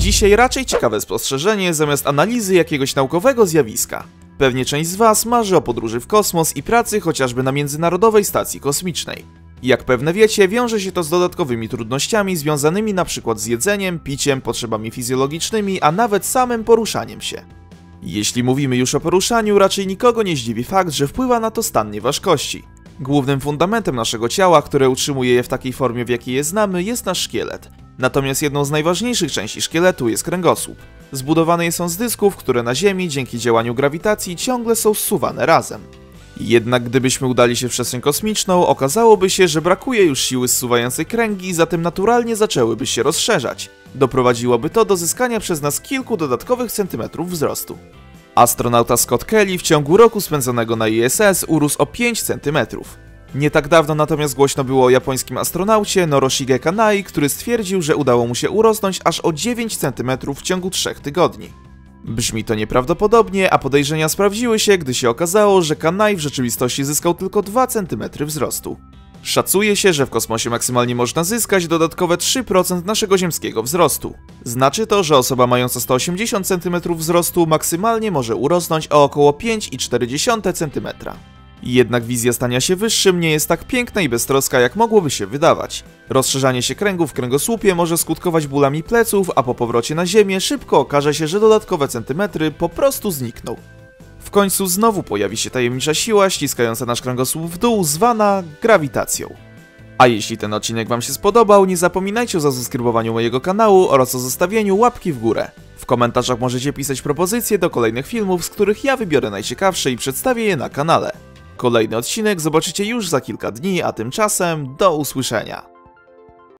Dzisiaj raczej ciekawe spostrzeżenie zamiast analizy jakiegoś naukowego zjawiska. Pewnie część z Was marzy o podróży w kosmos i pracy chociażby na Międzynarodowej Stacji Kosmicznej. Jak pewne wiecie, wiąże się to z dodatkowymi trudnościami związanymi np. z jedzeniem, piciem, potrzebami fizjologicznymi, a nawet samym poruszaniem się. Jeśli mówimy już o poruszaniu, raczej nikogo nie zdziwi fakt, że wpływa na to stan nieważkości. Głównym fundamentem naszego ciała, które utrzymuje je w takiej formie, w jakiej je znamy, jest nasz szkielet. Natomiast jedną z najważniejszych części szkieletu jest kręgosłup. Zbudowane jest on z dysków, które na Ziemi dzięki działaniu grawitacji ciągle są zsuwane razem. Jednak gdybyśmy udali się w przestrzeń kosmiczną, okazałoby się, że brakuje już siły zsuwającej kręgi, zatem naturalnie zaczęłyby się rozszerzać. Doprowadziłoby to do zyskania przez nas kilku dodatkowych centymetrów wzrostu. Astronauta Scott Kelly w ciągu roku spędzonego na ISS urósł o 5 centymetrów. Nie tak dawno natomiast głośno było o japońskim astronaucie Noroshige Kanai, który stwierdził, że udało mu się urosnąć aż o 9 cm w ciągu 3 tygodni. Brzmi to nieprawdopodobnie, a podejrzenia sprawdziły się, gdy się okazało, że Kanai w rzeczywistości zyskał tylko 2 cm wzrostu. Szacuje się, że w kosmosie maksymalnie można zyskać dodatkowe 3% naszego ziemskiego wzrostu. Znaczy to, że osoba mająca 180 cm wzrostu maksymalnie może urosnąć o około 5,4 cm. Jednak wizja stania się wyższym nie jest tak piękna i beztroska, jak mogłoby się wydawać. Rozszerzanie się kręgu w kręgosłupie może skutkować bólami pleców, a po powrocie na ziemię szybko okaże się, że dodatkowe centymetry po prostu znikną. W końcu znowu pojawi się tajemnicza siła ściskająca nasz kręgosłup w dół, zwana grawitacją. A jeśli ten odcinek Wam się spodobał, nie zapominajcie o zasubskrybowaniu mojego kanału oraz o zostawieniu łapki w górę. W komentarzach możecie pisać propozycje do kolejnych filmów, z których ja wybiorę najciekawsze i przedstawię je na kanale. Kolejny odcinek zobaczycie już za kilka dni, a tymczasem do usłyszenia.